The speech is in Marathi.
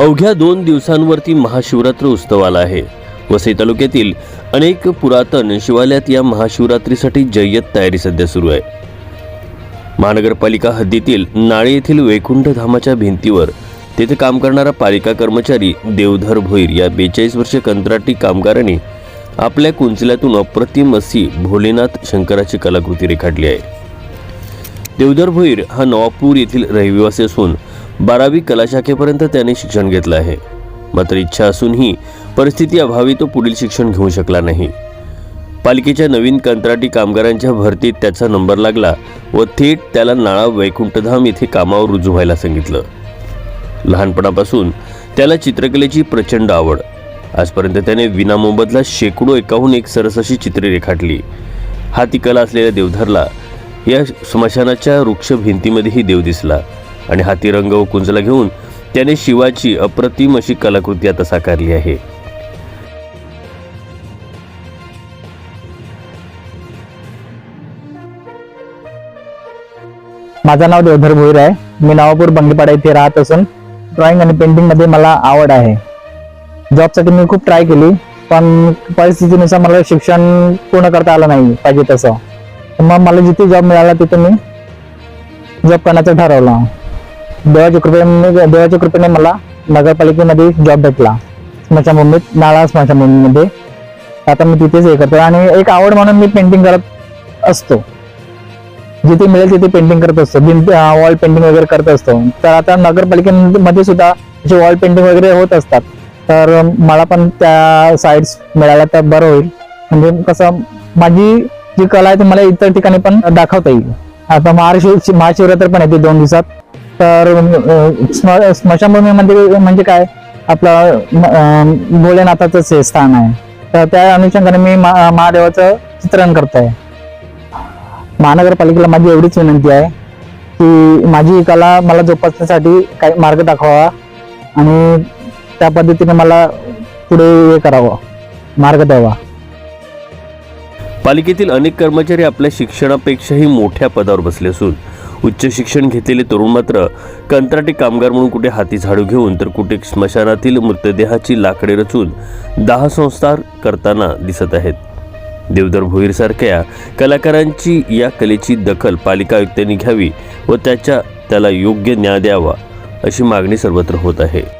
अवघ्या दोन दिवसांवरती महाशिवरात्र उत्सव आला आहे. वसई तालुक्यातील अनेक पुरातन शिवालयात या महाशिवरात्रीसाठी जय्यत तयारी सध्या सुरू आहे. महानगरपालिका हद्दीतील नाळे येथील वैकुंठ धामाच्या भिंतीवर तेथे काम करणारा पालिका कर्मचारी देवधर भोईर या बेचाळीस वर्ष कंत्राटी कामगारांनी आपल्या कुंचल्यातून अप्रतिम असी भोलेनाथ शंकराची कलाकृती रेखाटली आहे. देवधर भोईर हा नवापूर येथील रहिवासी असून बारावी कलाशाखेपर्यंत त्याने शिक्षण घेतलं आहे. मात्र इच्छा असूनही परिस्थिती अभावी तो पुढील शिक्षण घेऊ शकला नाही. पालिकेच्या नवीन कंत्राटी कामगारांच्या भरतीत त्याचा नंबर लागला व थेट त्याला नाळा वैकुंठधाम येथे कामावर रुजू व्हायला सांगितलं. लहानपणापासून त्याला चित्रकलेची प्रचंड आवड. आजपर्यंत त्याने विनामोबदला शेकडो एकाहून एक सरस अशी चित्रे रेखाटली. हाती कला असलेल्या देवधरला या स्मशानाच्या वृक्ष भिंतीमध्येही देव दिसला. आणि हाती रंग व कुंजला घेऊन त्याने शिवाची अप्रतिम अशी कलाकृती आता साकारली आहे. माझं नाव देवधर भोईर आहे मी नवापूर बंगीपाडा येथे राहत असून ड्रॉइंग आणि पेंटिंगमध्ये मला आवड आहे. जॉबसाठी मी खूप ट्राय केली पण परिस्थितीनुसार मला शिक्षण पूर्ण करता आलं नाही पाहिजे तसं. मग मला जिथे जॉब मिळाला तिथे मी जॉब करण्याचं ठरवलं. देवाच्या कृपेने देवाच्या कृपेने मला नगरपालिकेमध्ये जॉब भेटला. स्मशानभूमीत नाळा स्मशानभूमीमध्ये आता मी तिथेच हे करतो आणि एक आवड म्हणून मी पेंटिंग करत असतो. जिथे मिळेल तिथे पेंटिंग करत असतो. भिंत वॉल पेंटिंग वगैरे करत असतो. तर आता नगरपालिकेमध्ये सुद्धा जे वॉल पेंटिंग वगैरे होत असतात तर मला पण त्या साईड्स मिळाल्या तर बरं होईल. म्हणजे कसं माझी जी कला आहे ती मला इतर ठिकाणी पण दाखवता येईल. आता महाशिव महाशिवरात्र पण येते दोन दिवसात. तर स्म- स्मशानभूमीमध्ये म्हणजे, म्हणजे काय? आपलं भोलेनाथाचंच हे स्थान आहे. तर त्या अनुषंगाने मी महादेवाचं चित्रण करत आहे महानगरपालिकेला माझी एवढीच विनंती आहे की माझी ही कला मला जोपासण्यासाठी काही मार्ग दाखवावा आणि त्या पद्धतीने मला पुढे हे करावं मार्ग द्यावा. पालिकेतील अनेक कर्मचारी आपल्या शिक्षणापेक्षाही मोठ्या पदावर बसले असून उच्च शिक्षण घेतलेले तरुण मात्र कंत्राटी कामगार म्हणून कुठे हाती झाडू घेऊन तर कुठे स्मशानातील मृतदेहाची लाकडे रचून दाह संस्कार करताना दिसत आहेत. देवधर भोईरसारख्या कलाकारांची या कलेची दखल पालिका आयुक्तांनी घ्यावी व त्याच्या त्याला योग्य न्याय द्यावा अशी मागणी सर्वत्र होत आहे.